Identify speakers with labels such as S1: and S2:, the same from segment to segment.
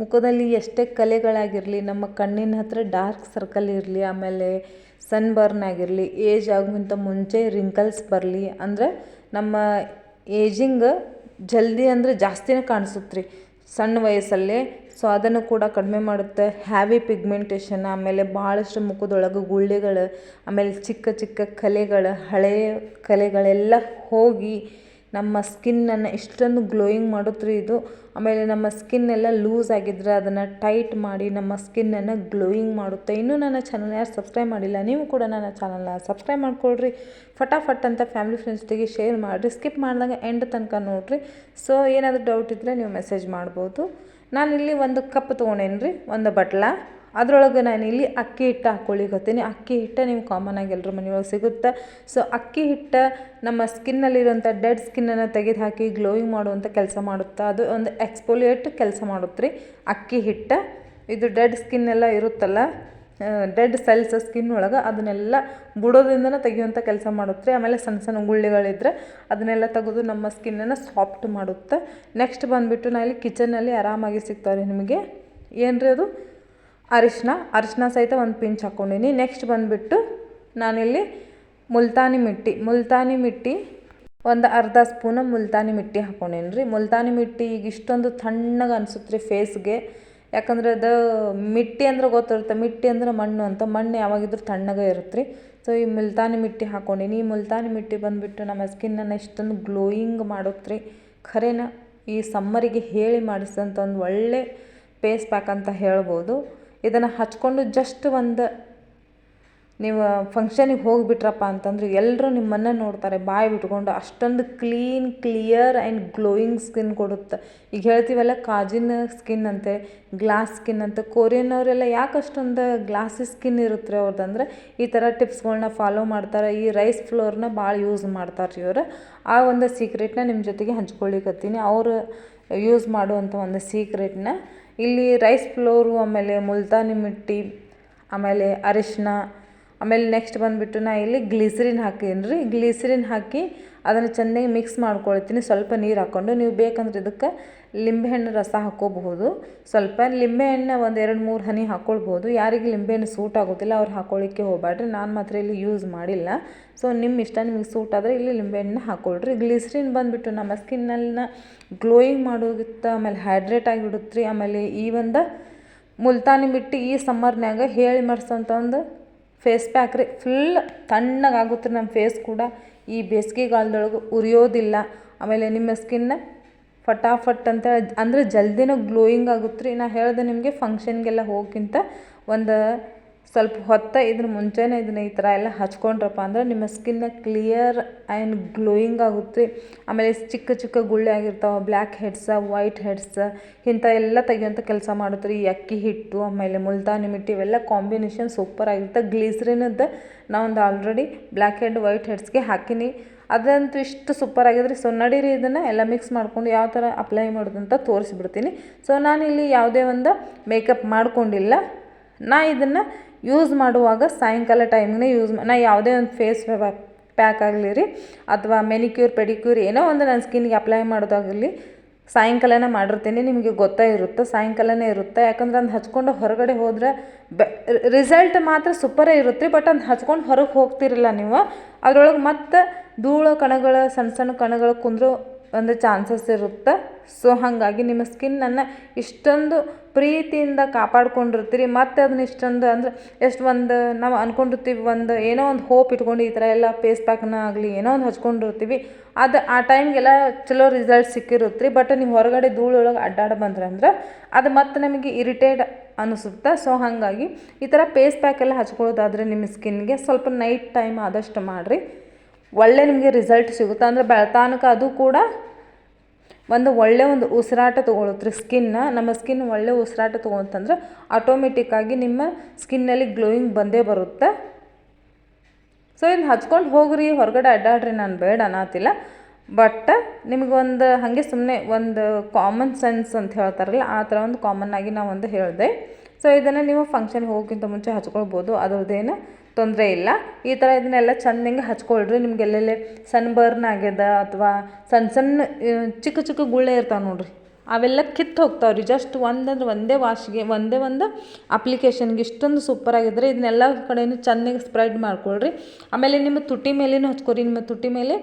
S1: ಮುಖದಲ್ಲಿ ಎಷ್ಟೇ ಕಲೆಗಳಾಗಿರಲಿ, ನಮ್ಮ ಕಣ್ಣಿನ ಹತ್ತಿರ ಡಾರ್ಕ್ ಸರ್ಕಲ್ ಇರಲಿ, ಆಮೇಲೆ ಸನ್ ಬರ್ನ್ ಆಗಿರಲಿ ಏಜ್ ಆಗುವಂಥ ಮುಂಚೆ ರಿಂಕಲ್ಸ್ ಬರಲಿ, ಅಂದರೆ ನಮ್ಮ ಏಜಿಂಗ್ ಜಲ್ದಿ ಅಂದರೆ ಜಾಸ್ತಿನೇ ಕಾಣಿಸುತ್ತೆ ರೀ ಸಣ್ಣ ವಯಸ್ಸಲ್ಲೇ ಸೊ ಅದನ್ನು ಕೂಡ ಕಡಿಮೆ ಮಾಡುತ್ತೆ. ಹ್ಯಾವಿ ಪಿಗ್ಮೆಂಟೇಷನ್ ಆಮೇಲೆ ಭಾಳಷ್ಟು ಮುಖದೊಳಗೆ ಗುಳ್ಳೆಗಳು, ಆಮೇಲೆ ಚಿಕ್ಕ ಚಿಕ್ಕ ಕಲೆಗಳು ಹಳೆಯ ಕಲೆಗಳೆಲ್ಲ ಹೋಗಿ ನಮ್ಮ ಸ್ಕಿನ್ನನ್ನು ಇಷ್ಟೊಂದು ಗ್ಲೋಯಿಂಗ್ ಮಾಡುತ್ತೆ ಇದು. ಆಮೇಲೆ ನಮ್ಮ ಸ್ಕಿನ್ನೆಲ್ಲ ಲೂಸ್ ಆಗಿದ್ರೆ ಅದನ್ನು ಟೈಟ್ ಮಾಡಿ ನಮ್ಮ ಸ್ಕಿನ್ನನ್ನು ಗ್ಲೋಯಿಂಗ್ ಮಾಡುತ್ತೆ. ಇನ್ನೂ ನನ್ನ ಚಾನಲ್ ಯಾರು ಸಬ್ಸ್ಕ್ರೈಬ್ ಮಾಡಿಲ್ಲ, ನೀವು ಕೂಡ ನನ್ನ ಚಾನಲ್ನ ಸಬ್ಸ್ಕ್ರೈಬ್ ಮಾಡ್ಕೊಳ್ರಿ. ಫಟಾಫಟ್ ಅಂತ ಫ್ಯಾಮಿಲಿ ಫ್ರೆಂಡ್ಸ್ ಜೊತೆಗೆ ಶೇರ್ ಮಾಡಿರಿ. ಸ್ಕಿಪ್ ಮಾಡಿದಾಗ ಎಂಡ್ ತನಕ ನೋಡಿರಿ. ಸೊ ಏನಾದರೂ ಡೌಟ್ ಇದ್ದರೆ ನೀವು ಮೆಸೇಜ್ ಮಾಡ್ಬೋದು. ನಾನಿಲ್ಲಿ ಒಂದು ಕಪ್ ತೊಗೊಂಡೇನಿ ರೀ ಒಂದು ಬಟ್ಲ? ಅದ್ರೊಳಗೆ ಇಲ್ಲಿ ಅಕ್ಕಿ ಹಿಟ್ಟು ಹಾಕ್ಕೊಳಿಕತ್ತೀನಿ ಅಕ್ಕಿ ಹಿಟ್ಟು ಕಾಮನ್ ಆಗಿ ಎಲ್ಲರ ಮನೆಯೊಳಗೆ ಸಿಗುತ್ತೆ. ಸೊ ಅಕ್ಕಿ ಹಿಟ್ಟು ನಮ್ಮ ಸ್ಕಿನ್ನಲ್ಲಿರುವಂಥ ಡೆಡ್ ಸ್ಕಿನ್ನನ್ನು ತೆಗೆದು ಹಾಕಿ ಗ್ಲೋಯಿಂಗ್ ಮಾಡುವಂಥ ಕೆಲಸ ಮಾಡುತ್ತೆ, ಅದು ಒಂದು ಎಕ್ಸ್ಪೋಲಿಯೇಟ್ ಕೆಲಸ ಮಾಡುತ್ತೆ ರೀ ಅಕ್ಕಿ ಹಿಟ್ಟು, ಇದು ಡೆಡ್ ಸ್ಕಿನ್ ಎಲ್ಲ ಇರುತ್ತಲ್ಲ ಡೆಡ್ ಸೆಲ್ಸ್ ಸ್ಕಿನ್ ಒಳಗೆ ಅದನ್ನೆಲ್ಲ ಬುಡೋದ್ರಿಂದನೇ ತೆಗೆಯುವಂಥ ಕೆಲಸ ಮಾಡುತ್ತೆ ಆಮೇಲೆ ಸಣ್ಣ ಸಣ್ಣ ಗುಳ್ಳಿಗಳಿದ್ರೆ ಅದನ್ನೆಲ್ಲ ತೆಗೆದು ನಮ್ಮ ಸ್ಕಿನ್ನನ್ನು ಸಾಫ್ಟ್ ಮಾಡುತ್ತೆ ನೆಕ್ಸ್ಟ್ ಬಂದುಬಿಟ್ಟು ನಾ ಇಲ್ಲಿ ಕಿಚನಲ್ಲಿ ಆರಾಮಾಗಿ ಸಿಗ್ತಾವೆ ನಿಮಗೆ. ಏನು ರೀ ಅದು? ಅರಿಶಿನ ಅರಿಶಿನ ಸಹಿತ ಒಂದು ಪಿಂಚ್ ಹಾಕ್ಕೊಂಡಿನಿ ನೆಕ್ಸ್ಟ್ ಬಂದುಬಿಟ್ಟು ನಾನಿಲ್ಲಿ ಮುಲ್ತಾನಿ ಮಿಟ್ಟಿ. ಮುಲ್ತಾನಿ ಮಿಟ್ಟಿ, ಒಂದು ಅರ್ಧ ಸ್ಪೂನ ಮುಲ್ತಾನಿ ಮಿಟ್ಟಿ ಹಾಕ್ಕೊಂಡೇನಿ ರೀ. ಮುಲ್ತಾನಿ ಮಿಟ್ಟಿ ಈಗ ಇಷ್ಟೊಂದು ತಣ್ಣಗೆ ಅನಿಸುತ್ತೆ ರೀ ಫೇಸ್ಗೆ. ಯಾಕಂದ್ರೆ ಅದು ಮಿಟ್ಟಿ ಅಂದ್ರೆ ಗೊತ್ತಿರುತ್ತೆ. ಮಿಟ್ಟಿ ಅಂದ್ರೆ ಮಣ್ಣು ಅಂತ. ಮಣ್ಣು ಯಾವಾಗಿದ್ರೂ ತಣ್ಣಗೆ ಇರುತ್ತೆ ರೀ ಸೊ ಈ ಮುಲ್ತಾನಿ ಮಿಟ್ಟಿ ಹಾಕ್ಕೊಂಡೀನಿ ಈ ಮುಲ್ತಾನಿ ಮಿಟ್ಟಿ ಬಂದುಬಿಟ್ಟು ನಮ್ಮ ಸ್ಕಿನ್ನನ್ನು ಇಷ್ಟೊಂದು ಗ್ಲೋಯಿಂಗ್ ಮಾಡುತ್ತೆ ರೀ ಖರೇನ ಈ ಸಮ್ಮರಿಗೆ ಹೇಳಿ ಮಾಡಿಸಿದಂಥ ಒಂದು ಒಳ್ಳೆ ಫೇಸ್ ಪ್ಯಾಕ್ ಅಂತ ಹೇಳ್ಬೋದು. ಇದನ್ನು ಹಚ್ಕೊಂಡು ಜಸ್ಟ್ ಒಂದು ನೀವು ಫಂಕ್ಷನಿಗೆ ಹೋಗಿಬಿಟ್ರಪ್ಪ ಅಂತಂದ್ರೆ ಎಲ್ಲರೂ ನಿಮ್ಮನ್ನು ನೋಡ್ತಾರೆ, ಬಾಯಿ ಬಿಟ್ಕೊಂಡು ಅಷ್ಟೊಂದು clean clear and glowing skin ಕೊಡುತ್ತೆ. ಈಗ ಹೇಳ್ತೀವಲ್ಲ ಕಾಜಿನ ಸ್ಕಿನ್ ಅಂತೆ ಗ್ಲಾಸ್ ಸ್ಕಿನ್ ಅಂತ ಕೊರಿಯನ್ ಅವರೆಲ್ಲ ಯಾಕೆ ಅಷ್ಟೊಂದು ಗ್ಲಾಸಿ ಸ್ಕಿನ್ ಇರುತ್ತೆ ಅವ್ರದ್ದು ಈ ಥರ ಟಿಪ್ಸ್ಗಳನ್ನ ಫಾಲೋ ಮಾಡ್ತಾರೆ, ಈ ರೈಸ್ ಫ್ಲೋರ್ನ ಭಾಳ ಯೂಸ್ ಮಾಡ್ತಾರೆ ರೀ ಇವರು. ಆ ಒಂದು ಸೀಕ್ರೆಟ್ನ ನಿಮ್ಮ ಜೊತೆಗೆ ಹಂಚ್ಕೊಳ್ಳಿಕತ್ತೀನಿ. ಅವರು ಯೂಸ್ ಮಾಡುವಂಥ ಒಂದು ಸೀಕ್ರೆಟ್ನ ಇಲ್ಲಿ ರೈಸ್ ಫ್ಲೋರು ಆಮೇಲೆ ಮುಲ್ತಾನಿ ಮಿಟ್ಟಿ, ಆಮೇಲೆ ಅರಿಶಿನ ಆಮೇಲೆ ನೆಕ್ಸ್ಟ್ ಬಂದುಬಿಟ್ಟು ನಾ ಇಲ್ಲಿ ಗ್ಲಿಸ್ರಿನ್ ಹಾಕೀನಿ ರೀ ಗ್ಲಿಸ್ರಿನ್ ಹಾಕಿ ಅದನ್ನು ಚೆನ್ನಾಗಿ ಮಿಕ್ಸ್ ಮಾಡ್ಕೊಳ್ತೀನಿ. ಸ್ವಲ್ಪ ನೀರು ಹಾಕ್ಕೊಂಡು ನೀವು ಬೇಕಂದ್ರೆ ಇದಕ್ಕೆ ಲಿಂಬೆಹಣ್ಣು ರಸ ಹಾಕ್ಕೋಬಹುದು. ಸ್ವಲ್ಪ ಲಿಂಬೆಹಣ್ಣು ಒಂದು ಎರಡು ಮೂರು ಹನಿ ಹಾಕ್ಕೊಳ್ಬೋದು ಯಾರಿಗೆ ಲಿಂಬೆಹಣ್ಣು ಸೂಟ್ ಆಗೋದಿಲ್ಲ, ಅವ್ರು ಹಾಕ್ಕೊಳ್ಳಿಕ್ಕೆ ಹೋಗಬೇಡ್ರಿ ನಾನು ಮಾತ್ರ ಇಲ್ಲಿ ಯೂಸ್ ಮಾಡಿಲ್ಲ. ಸೊ ನಿಮ್ಮ ಇಷ್ಟ ನಿಮಗೆ ಸೂಟ್ ಆದರೆ ಇಲ್ಲಿ ಲಿಂಬೆಹಣ್ಣು ಹಾಕ್ಕೊಳ್ರಿ. ಗ್ಲಿಸ್ರಿನ್ ಬಂದುಬಿಟ್ಟು ನಮ್ಮ ಸ್ಕಿನ್ನಲ್ಲಿನ ಗ್ಲೋಯಿಂಗ್ ಮಾಡೋದಿತ್ತು ಆಮೇಲೆ ಹೈಡ್ರೇಟ್ ಆಗಿಬಿಡುತ್ತೆ ಆಮೇಲೆ ಈ ಒಂದು ಮುಲ್ತಾನಿ ಬಿಟ್ಟು ಈ ಸಮ್ಮರ್ನ್ಯಾಗ ಹೇಳಿ ಮರ್ಸೋಂಥ ಒಂದು ಫೇಸ್ ಪ್ಯಾಕ್ ರೀ. ಫುಲ್ ತಣ್ಣಗಾಗುತ್ತೆ ನಮ್ಮ ಫೇಸ್ ಕೂಡ. ಈ ಬೇಸಿಗೆಗಾಲದೊಳಗೆ ಉರಿಯೋದಿಲ್ಲ. ಆಮೇಲೆ ನಿಮ್ಮ ಸ್ಕಿನ್ನ ಫಟಾಫಟ್ ಅಂತ ಅಂದರೆ ಜಲ್ದಿನ ಗ್ಲೋಯಿಂಗ್ ಆಗುತ್ತೆ ರೀ ನಾ ಹೇಳಿದೆ ನಿಮಗೆ ಫಂಕ್ಷನ್ಗೆಲ್ಲ ಹೋಗಿಂತ ಒಂದು ಸ್ವಲ್ಪ ಹೊತ್ತ ಇದ್ರ ಮುಂಚೆನೇ ಇದನ್ನ ಈ ಥರ ಎಲ್ಲ ಹಚ್ಕೊಂಡ್ರಪ್ಪ ಅಂದ್ರೆ ನಿಮ್ಮ ಸ್ಕಿನ್ನ ಕ್ಲಿಯರ್ ಆ್ಯಂಡ್ ಗ್ಲೋಯಿಂಗ್ ಆಗುತ್ತೆ ಆಮೇಲೆ ಚಿಕ್ಕ ಚಿಕ್ಕ ಗುಳ್ಳೆ ಆಗಿರ್ತಾವೆ, ಬ್ಲ್ಯಾಕ್ ಹೆಡ್ಸ, ವೈಟ್ ಹೆಡ್ಸ, ಇಂಥ ಎಲ್ಲ ತೆಗಿಯೋಂಥ ಕೆಲಸ ಮಾಡುತ್ತೆ ರೀ ಅಕ್ಕಿ ಹಿಟ್ಟು, ಆಮೇಲೆ ಮುಲ್ತಾನಿ ಮಿಟ್ಟಿ ಇವೆಲ್ಲ ಕಾಂಬಿನೇಷನ್ ಸೂಪರ್ ಆಗಿರುತ್ತೆ. ಗ್ಲೀಸ್ರಿನದ್ದು ನಾವೊಂದು ಆಲ್ರೆಡಿ ಬ್ಲ್ಯಾಕ್ ಹೆಡ್ ವೈಟ್ ಹೆಡ್ಸ್ಗೆ ಹಾಕಿನಿ. ಅದಂತೂ ಇಷ್ಟು ಸೂಪರ್ ಆಗಿದ್ರೆ ಸೊ ನಡೀರಿ ಇದನ್ನು ಎಲ್ಲ ಮಿಕ್ಸ್ ಮಾಡ್ಕೊಂಡು ಯಾವ ಥರ ಅಪ್ಲೈ ಮಾಡೋದು ಅಂತ ತೋರಿಸ್ಬಿಡ್ತೀನಿ. ಸೊ ನಾನಿಲ್ಲಿ ಯಾವುದೇ ಒಂದು ಮೇಕಪ್ ಮಾಡಿಕೊಂಡಿಲ್ಲ. ನಾ ಇದನ್ನು ಯೂಸ್ ಮಾಡುವಾಗ ಸಾಯಂಕಾಲ ಟೈಮ್ನೇ ಯೂಸ್ ನಾ ಯಾವುದೇ ಒಂದು ಫೇಸ್ ಪ್ಯಾಕ್ ಆಗಲಿ ರೀ, ಅಥವಾ ಮೆನಿಕ್ಯೂರ್ ಪೆಡಿಕ್ಯೂರ್ ಏನೋ ಒಂದು ನನ್ನ ಸ್ಕಿನ್ಗೆ ಅಪ್ಲೈ ಮಾಡೋದಾಗಲಿ ಸಾಯಂಕಾಲನೇ ಮಾಡಿರ್ತೀನಿ, ನಿಮಗೆ ಗೊತ್ತೇ ಇರುತ್ತೆ, ಸಾಯಂಕಾಲನೇ ಇರುತ್ತೆ. ಯಾಕಂದ್ರೆ ಅದು ಹಚ್ಕೊಂಡು ಹೊರಗಡೆ ಹೋದರೆ ಬೆ ರಿಸಲ್ಟ್ ಮಾತ್ರ ಸೂಪರೇ ಇರುತ್ತೆ ಬಟ್ ಅದು ಹಚ್ಕೊಂಡು ಹೊರಗೆ ಹೋಗ್ತಿರಲ್ಲ ನೀವು. ಅದರೊಳಗೆ ಮತ್ತೆ ಧೂಳು, ಕಣಗಳು, ಸಣ್ಣ ಸಣ್ಣ ಕಣಗಳು ಕುಂದ್ರು ಒಂದು ಚಾನ್ಸಸ್ ಇರುತ್ತೆ. ಸೊ ಹಾಗಾಗಿ ನಿಮ್ಮ ಸ್ಕಿನ್ನನ್ನು ಇಷ್ಟೊಂದು ಪ್ರೀತಿಯಿಂದ ಕಾಪಾಡ್ಕೊಂಡಿರ್ತೀರಿ. ಮತ್ತು ಅದನ್ನ ಇಷ್ಟೊಂದು ಅಂದ್ರೆ ಎಷ್ಟು ಒಂದು ನಾವು ಅಂದ್ಕೊಂಡಿರ್ತೀವಿ ಒಂದು ಏನೋ ಒಂದು ಹೋಪ್ ಇಟ್ಕೊಂಡು ಈ ಥರ ಎಲ್ಲ ಫೇಸ್ ಪ್ಯಾಕ್ನ ಆಗಲಿ ಏನೋ ಒಂದು ಹಚ್ಕೊಂಡಿರ್ತೀವಿ. ಅದು ಆ ಟೈಮ್ಗೆಲ್ಲ ಚಲೋ ರಿಸಲ್ಟ್ ಸಿಕ್ಕಿರುತ್ತೆ ಬಟ್ ನೀವು ಹೊರಗಡೆ ಧೂಳೊಳಗೆ ಅಡ್ಡಾಡ ಬಂದ್ರೆ ಅಂದ್ರೆ ಅದು ಮತ್ತೆ ನಮಗೆ ಇರಿಟೇಟ್ ಅನಿಸುತ್ತೆ? ಸೊ ಹಾಗಾಗಿ ಈ ಥರ ಫೇಸ್ ಪ್ಯಾಕ್ ಎಲ್ಲ ಹಚ್ಕೊಳ್ಳೋದಾದರೆ ನಿಮ್ಮ ಸ್ಕಿನ್ಗೆ ಸ್ವಲ್ಪ ನೈಟ್ ಟೈಮ್ ಆದಷ್ಟು ಮಾಡಿರಿ. ಒಳ್ಳೆ ನಿಮಗೆ ರಿಸಲ್ಟ್ ಸಿಗುತ್ತೆ ಅಂದರೆ ಬೆಳ್ತಾನಕ ಅದು ಕೂಡ ಒಂದು ಒಳ್ಳೆ ಒಂದು ಉಸಿರಾಟ ತೊಗೊಳುತ್ತೆ ಸ್ಕಿನ್ನ ನಮ್ಮ ಸ್ಕಿನ್ ಒಳ್ಳೆ ಉಸಿರಾಟ ತೊಗೊಳ್ತಂದ್ರೆ ಆಟೋಮೆಟಿಕ್ಕಾಗಿ ನಿಮ್ಮ ಸ್ಕಿನ್ನಲ್ಲಿ ಗ್ಲೋಯಿಂಗ್ ಬಂದೇ ಬರುತ್ತೆ. ಸೊ ಇದನ್ನ ಹಚ್ಕೊಂಡು ಹೋಗ್ರಿ, ಹೊರಗಡೆ ಅಡ್ಡಾಡ್ರಿ, ನಾನು ಬೇಡ ಅನ್ನತ್ತಿಲ್ಲ ಬಟ್ ನಿಮಗೊಂದು ಹಾಗೆ ಸುಮ್ಮನೆ ಒಂದು ಕಾಮನ್ ಸೆನ್ಸ್ ಅಂತ ಹೇಳ್ತಾರಲ್ಲ, ಆ ಥರ ಒಂದು ಕಾಮನ್ ಆಗಿ ನಾವು ಒಂದು ಹೇಳಿದೆ. ಸೊ ಇದನ್ನು ನೀವು ಫಂಕ್ಷನ್ಗೆ ಹೋಗೋಕ್ಕಿಂತ ಮುಂಚೆ ಹಚ್ಕೊಳ್ಬೋದು. ಅದ್ರದ್ದೇನು ತೊಂದರೆ ಇಲ್ಲ. ಈ ಥರ ಇದನ್ನೆಲ್ಲ ಚೆಂದಂಗೆ ಹಚ್ಕೊಳ್ರಿ. ನಿಮ್ಗೆ ಎಲ್ಲೆಲ್ಲಿ ಸನ್ ಬರ್ನ್ ಆಗ್ಯದ ಅಥವಾ ಸಣ್ಣ ಸಣ್ಣ ಚಿಕ್ಕ ಚಿಕ್ಕ ಗುಳ್ಳೆ ಇರ್ತಾವೆ ನೋಡ್ರಿ. ಅವೆಲ್ಲ ಕಿತ್ತು ಹೋಗ್ತಾವೆ ರೀ. ಜಸ್ಟ್ ಒಂದಂದ್ರೆ ಒಂದೇ ವಾಶ್ಗೆ ಒಂದೇ ಒಂದು ಅಪ್ಲಿಕೇಶನ್ಗೆ ಇಷ್ಟೊಂದು ಸೂಪರ್ ಆಗಿದ್ರೆ ಇದನ್ನೆಲ್ಲ ಕಡೆಯೂ ಚೆನ್ನಾಗಿ ಸ್ಪ್ರೆಡ್ ಮಾಡ್ಕೊಳ್ರಿ. ಆಮೇಲೆ ನಿಮ್ಮ ತುಟಿ ಮೇಲೇನು ಹಚ್ಕೊರಿ. ನಿಮ್ಮ ತುಟಿ ಮೇಲೆ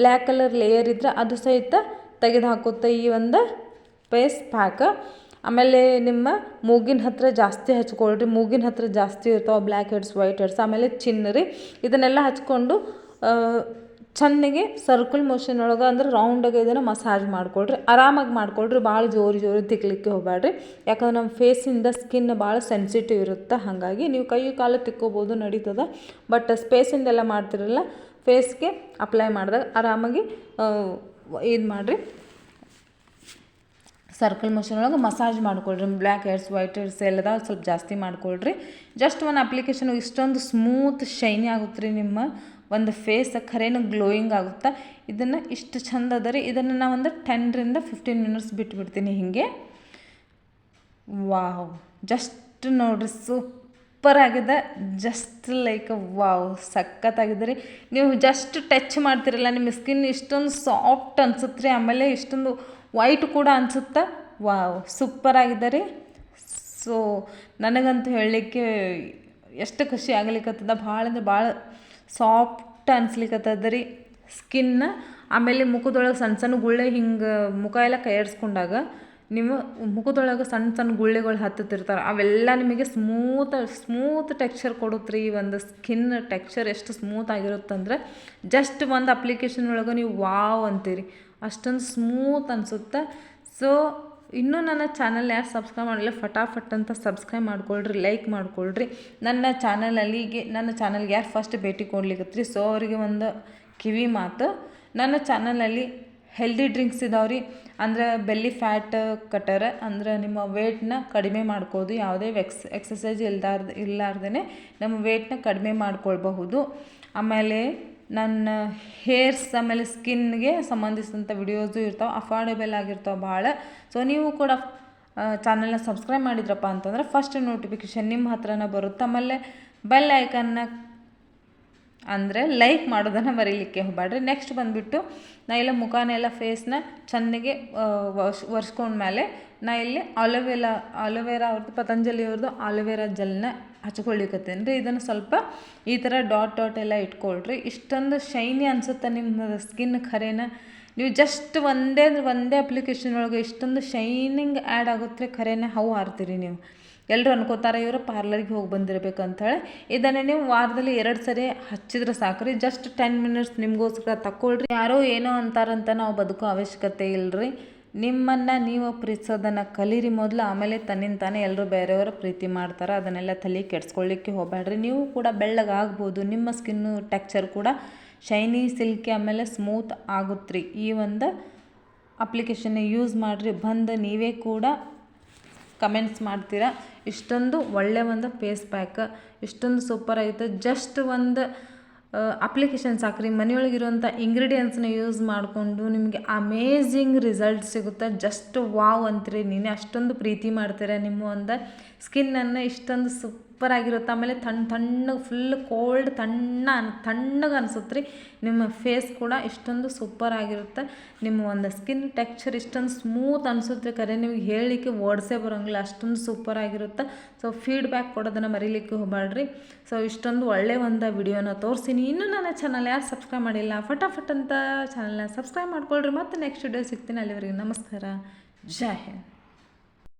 S1: ಬ್ಲ್ಯಾಕ್ ಕಲರ್ ಲೇಯರ್ ಇದ್ರೆ ಅದು ಸಹಿತ ತೆಗೆದು ಹಾಕುತ್ತೆ ಈ ಒಂದು ಪೇಸ್ ಪ್ಯಾಕ್ ಆಮೇಲೆ ನಿಮ್ಮ ಮೂಗಿನ ಹತ್ತಿರ ಜಾಸ್ತಿ ಹಚ್ಕೊಳ್ರಿ ಮೂಗಿನ ಹತ್ತಿರ ಜಾಸ್ತಿ ಇರ್ತಾವೆ ಬ್ಲ್ಯಾಕ್ ಹೆಡ್ಸ್ ವೈಟ್ ಹೆಡ್ಸ್ ಆಮೇಲೆ ಚಿನ್ನ ರೀ. ಇದನ್ನೆಲ್ಲ ಹಚ್ಕೊಂಡು ಚೆನ್ನಾಗಿ ಸರ್ಕಲ್ ಮೋಷನ್ ಒಳಗೆ ಅಂದ್ರೆ ರೌಂಡಾಗಿ ಇದನ್ನು ಮಸಾಜ್ ಮಾಡ್ಕೊಳ್ರಿ. ಆರಾಮಾಗಿ ಮಾಡ್ಕೊಳ್ರಿ ಭಾಳ ಜೋರು ಜೋರು ತಿಕ್ಲಿಕ್ಕೆ ಹೋಗಬೇಡ್ರಿ ಯಾಕಂದ್ರೆ ನಮ್ಮ ಫೇಸಿಂದ ಸ್ಕಿನ್ ಭಾಳ ಸೆನ್ಸಿಟಿವ್ ಇರುತ್ತೆ, ಹಾಗಾಗಿ ನೀವು ಕೈ ಕಾಲು ತಿಕ್ಕೋಬೋದು ನಡೀತದೆ. ಬಟ್ ಸ್ಪೇಸಿಂದೆಲ್ಲ ಮಾಡ್ತಿರಲ್ಲ ಫೇಸ್ಗೆ ಅಪ್ಲೈ ಮಾಡಿದಾಗ ಆರಾಮಾಗಿ ಇದು ಮಾಡಿರಿ. ಸರ್ಕಲ್ ಮೋಷನ್ ಒಳಗೆ ಮಸಾಜ್ ಮಾಡ್ಕೊಳ್ರಿ. ಬ್ಲ್ಯಾಕ್ ಹೇರ್ಸ್ ವೈಟ್ ಹೇರ್ಸ್ ಎಲ್ಲದ ಸ್ವಲ್ಪ ಜಾಸ್ತಿ ಮಾಡ್ಕೊಳ್ರಿ. ಜಸ್ಟ್ ಒಂದು ಅಪ್ಲಿಕೇಶನ್ ಇಷ್ಟೊಂದು ಸ್ಮೂತ್ ಶೈನಿ ಆಗುತ್ತೆ ರೀ ನಿಮ್ಮ ಒಂದು ಫೇಸ್ ಖರೇನು ಗ್ಲೋಯಿಂಗ್ ಆಗುತ್ತೆ? ಇದನ್ನು ಇಷ್ಟು ಚಂದ ಅದ ರೀ. ಇದನ್ನು ನಾವು ಒಂದು ಟೆನ್ರಿಂದ ಫಿಫ್ಟೀನ್ ಮಿನಿಟ್ಸ್ ಬಿಟ್ಬಿಡ್ತೀನಿ ಹೀಗೆ. ವಾವ್ ಜಸ್ಟ್ ನೋಡ್ರಿ ಸೂಪರ್ ಆಗಿದೆ. ಜಸ್ಟ್ ಲೈಕ್ ವಾವ್ ಸಖತ್ತಾಗಿದೆ ರೀ ನೀವು ಜಸ್ಟ್ ಟಚ್ ಮಾಡ್ತಿರಲ್ಲ, ನಿಮ್ಮ ಸ್ಕಿನ್ ಇಷ್ಟೊಂದು ಸಾಫ್ಟ್ ಅನ್ಸುತ್ತೆ ರೀ ಆಮೇಲೆ ಇಷ್ಟೊಂದು ವೈಟ್ ಕೂಡ ಅನಿಸುತ್ತಾ? ವಾವ್ ಸೂಪರ್ ಆಗಿದೆ ರೀ ಸೊ ನನಗಂತೂ ಹೇಳಲಿಕ್ಕೆ ಎಷ್ಟು ಖುಷಿ ಆಗ್ಲಿಕ್ಕತ್ತದ ಭಾಳ ಅಂದ್ರೆ ಭಾಳ ಸಾಫ್ಟ್ ಅನ್ಸ್ಲಿಕ್ಕತ್ತದ ರೀ ಸ್ಕಿನ್ನ ಆಮೇಲೆ ಮುಖದೊಳಗೆ ಸಣ್ಣ ಸಣ್ಣ ಗುಳ್ಳೆ ಹಿಂಗೆ ಮುಖ ಎಲ್ಲ ಕೈಯಾಡಿಸ್ಕೊಂಡಾಗ ನೀವು ಮುಖದೊಳಗೆ ಸಣ್ಣ ಸಣ್ಣ ಗುಳ್ಳೆಗಳು ಹತ್ತುತ್ತಿರ್ತಾರೆ, ಅವೆಲ್ಲ ನಿಮಗೆ ಸ್ಮೂತ್ ಸ್ಮೂತ್ ಟೆಕ್ಸ್ಚರ್ ಕೊಡುತ್ತೆ ರೀ ಒಂದು ಸ್ಕಿನ್ ಟೆಕ್ಸ್ಚರ್ ಎಷ್ಟು ಸ್ಮೂತ್ ಆಗಿರುತ್ತಂದ್ರೆ ಜಸ್ಟ್ ಒಂದು ಅಪ್ಲಿಕೇಶನ್ ಒಳಗೆ ನೀವು ವಾವ್ ಅಂತೀರಿ. ಅಷ್ಟೊಂದು ಸ್ಮೂತ್ ಅನಿಸುತ್ತೆ. ಸೊ ಇನ್ನೂ ನನ್ನ ಚಾನಲ್ ಯಾರು ಸಬ್ಸ್ಕ್ರೈಬ್ ಮಾಡಿಲ್ಲ ಫಟಾಫಟ್ ಅಂತ ಸಬ್ಸ್ಕ್ರೈಬ್ ಮಾಡ್ಕೊಳ್ರಿ ಲೈಕ್ ಮಾಡ್ಕೊಳ್ರಿ. ನನ್ನ ಚಾನಲಲ್ಲಿಗೆ ನನ್ನ ಚಾನಲ್ಗೆ ಯಾರು ಫಸ್ಟ್ ಭೇಟಿ ಕೊಡ್ಲಿಕ್ಕೆ ಸೊ ಅವರಿಗೆ ಒಂದು ಕಿವಿ ಮಾತು. ನನ್ನ ಚಾನಲಲ್ಲಿ ಹೆಲ್ದಿ ಡ್ರಿಂಕ್ಸ್ ಇದಾವೆ ರೀ ಅಂದ್ರೆ ಬೆಲ್ಲಿ ಫ್ಯಾಟ್ ಕಟ್ಟರ, ಅಂದ್ರೆ ನಿಮ್ಮ ವೇಟ್ನ ಕಡಿಮೆ ಮಾಡ್ಕೋದು, ಯಾವುದೇ ವೆಕ್ಸ್ ಎಕ್ಸಸೈಸ್ ಇಲ್ದಾರ್ದು ಇಲ್ಲಾರ್ದೇ ನಮ್ಮ ವೇಟ್ನ ಕಡಿಮೆ ಮಾಡ್ಕೊಳ್ಬಹುದು. ಆಮೇಲೆ ನನ್ನ ಹೇರ್ಸ್ ಆಮೇಲೆ ಸ್ಕಿನ್ಗೆ ಸಂಬಂಧಿಸಿದಂಥ ವಿಡಿಯೋಸು ಇರ್ತಾವೆ ಅಫೋರ್ಡೆಬಲ್ ಆಗಿರ್ತಾವೆ ಭಾಳ. ಸೊ ನೀವು ಕೂಡ ಚಾನಲ್ನ ಸಬ್ಸ್ಕ್ರೈಬ್ ಮಾಡಿದ್ರಪ್ಪ ಅಂತಂದ್ರೆ ಫಸ್ಟ್ ನೋಟಿಫಿಕೇಶನ್ ನಿಮ್ಮ ಹತ್ರನೇ ಬರುತ್ತೆ ಆಮೇಲೆ ಬೆಲ್ ಐಕನ್ನ ಅಂದರೆ ಲೈಕ್ ಮಾಡೋದನ್ನು ಮರೀಲಿಕ್ಕೆ ಹೋಗಬೇಡ್ರಿ ನೆಕ್ಸ್ಟ್ ಬಂದುಬಿಟ್ಟು ನಾ ಇಲ್ಲ ಮುಖನೆಲ್ಲ ಫೇಸ್ನ ಚೆನ್ನಾಗಿ ಮೇಲೆ ನಾ ಇಲ್ಲಿ ಅಲೋವೆರಾ ಆಲೋವೆರಾ ಅವ್ರದ್ದು ಪತಂಜಲಿ ಅವ್ರದ್ದು ಆಲೋವೆರಾ ಜೆಲ್ನ ಹಚ್ಕೊಳ್ಳಿಕತ್ತೇನೆ ರೀ. ಇದನ್ನು ಸ್ವಲ್ಪ ಈ ಥರ ಡಾಟ್ ಡಾಟ್ ಎಲ್ಲ ಇಟ್ಕೊಳ್ರಿ. ಇಷ್ಟೊಂದು ಶೈನಿ ಅನ್ಸುತ್ತೆ ನಿಮ್ಮ ಸ್ಕಿನ್ ಖರೇನ. ನೀವು ಜಸ್ಟ್ ಒಂದೇ ಒಂದೇ ಅಪ್ಲಿಕೇಶನ್ ಒಳಗೆ ಇಷ್ಟೊಂದು ಶೈನಿಂಗ್ ಆ್ಯಡ್ ಆಗುತ್ತೆ ಖರೇನೆ. ಹೌ ಆರ್ತೀರಿ ನೀವು? ಎಲ್ಲರೂ ಅನ್ಕೋತಾರೆ, ಇವರು ಪಾರ್ಲರ್ಗೆ ಹೋಗಿ ಬಂದಿರಬೇಕು ಅಂಥೇಳಿ ಇದನ್ನು ನೀವು ವಾರದಲ್ಲಿ ಎರಡು ಸರಿ ಹಚ್ಚಿದ್ರೆ ಸಾಕ್ರಿ ಜಸ್ಟ್ ಟೆನ್ ಮಿನಿಟ್ಸ್ ನಿಮಗೋಸ್ಕರ ತಗೊಳ್ರಿ ಯಾರೋ ಏನೋ ಅಂತಾರಂತ ನಾವು ಬದುಕೋ ಅವಶ್ಯಕತೆ ಇಲ್ಲರಿ ನಿಮ್ಮನ್ನು ನೀವು ಪ್ರೀತಿಸೋದನ್ನು ಕಲೀರಿ ಮೊದಲು. ಆಮೇಲೆ ತನ್ನಿಂದ ತಾನೇ ಎಲ್ಲರೂ ಬೇರೆಯವರು ಪ್ರೀತಿ ಮಾಡ್ತಾರೆ. ಅದನ್ನೆಲ್ಲ ತಲೆ ಕೆಡ್ಸ್ಕೊಳ್ಳಿಕ್ಕೆ ಹೋಗಬೇಡ್ರಿ ನೀವು ಕೂಡ ಬೆಳ್ಳಗಾಗ್ಬೋದು ನಿಮ್ಮ ಸ್ಕಿನ್ನು ಟೆಕ್ಚರ್ ಕೂಡ ಶೈನಿ ಸಿಲ್ಕಿ ಆಮೇಲೆ ಸ್ಮೂತ್ ಆಗುತ್ತೆ ರೀ ಈ ಒಂದು ಅಪ್ಲಿಕೇಶನ್ನ ಯೂಸ್ ಮಾಡಿರಿ. ಬಂದು ನೀವೇ ಕೂಡ ಕಮೆಂಟ್ಸ್ ಮಾಡ್ತೀರಾ? ಇಷ್ಟೊಂದು ಒಳ್ಳೆಯ ಒಂದು ಫೇಸ್ ಪ್ಯಾಕ್ ಇಷ್ಟೊಂದು ಸೂಪರ್ ಆಗಿತ್ತು. ಜಸ್ಟ್ ಒಂದು ಅಪ್ಲಿಕೇಶನ್ ಸಾಕ್ರಿ. ಮನೆಯೊಳಗಿರುವಂಥ ಇಂಗ್ರೀಡಿಯೆಂಟ್ಸ್ನ ಯೂಸ್ ಮಾಡಿಕೊಂಡು ನಿಮಗೆ ಅಮೇಝಿಂಗ್ ರಿಸಲ್ಟ್ ಸಿಗುತ್ತೆ. ಜಸ್ಟ್ ವಾವ್ ಅಂತೀರಿ. ನೀನೇ ಅಷ್ಟೊಂದು ಪ್ರೀತಿ ಮಾಡ್ತೀರ ನಿಮ್ಮ ಒಂದು? ಸ್ಕಿನ್ನನ್ನು ಇಷ್ಟೊಂದು ಸುಪ್ ಸೂಪರ್ ಆಗಿರುತ್ತೆ. ಆಮೇಲೆ ತಣ್ಣ ತಣ್ಣಗೆ ಫುಲ್ ಕೋಲ್ಡ್ ತಣ್ಣ ತಣ್ಣಗೆ ಅನಿಸುತ್ತೆ ರೀ ನಿಮ್ಮ ಫೇಸ್ ಕೂಡ ಇಷ್ಟೊಂದು ಸೂಪರ್ ಆಗಿರುತ್ತೆ. ನಿಮ್ಮ ಒಂದು ಸ್ಕಿನ್ ಟೆಕ್ಚರ್ ಇಷ್ಟೊಂದು ಸ್ಮೂತ್ ಅನಿಸುತ್ತೆ ಕರೆ. ನಿಮಗೆ ಹೇಳಲಿಕ್ಕೆ ವರ್ಡ್ಸೇ ಬರೋಂಗಿಲ್ಲ. ಅಷ್ಟೊಂದು ಸೂಪರ್ ಆಗಿರುತ್ತೆ. ಸೊ ಫೀಡ್ಬ್ಯಾಕ್ ಕೊಡೋದನ್ನು ಮರೀಲಿಕ್ಕೆ ಹೋಗಬೇಡ್ರಿ ಸೊ ಇಷ್ಟೊಂದು ಒಳ್ಳೆ ಒಂದು ವಿಡಿಯೋನ ತೋರಿಸ್ತೀನಿ ಇನ್ನೂ ನನ್ನ ಚಾನಲ್ ಯಾರು ಸಬ್ಸ್ಕ್ರೈಬ್ ಮಾಡಿಲ್ಲ, ಫಟಾಫಟ್ ಅಂತ ಚಾನಲ್ನ ಸಬ್ಸ್ಕ್ರೈಬ್ ಮಾಡ್ಕೊಳ್ರಿ. ಮತ್ತು ನೆಕ್ಸ್ಟ್ ವಿಡಿಯೋ ಸಿಗ್ತೀನಿ. ಅಲ್ಲಿವರೆಗೆ ನಮಸ್ಕಾರ. ಜೈ ಹಿಂದ್.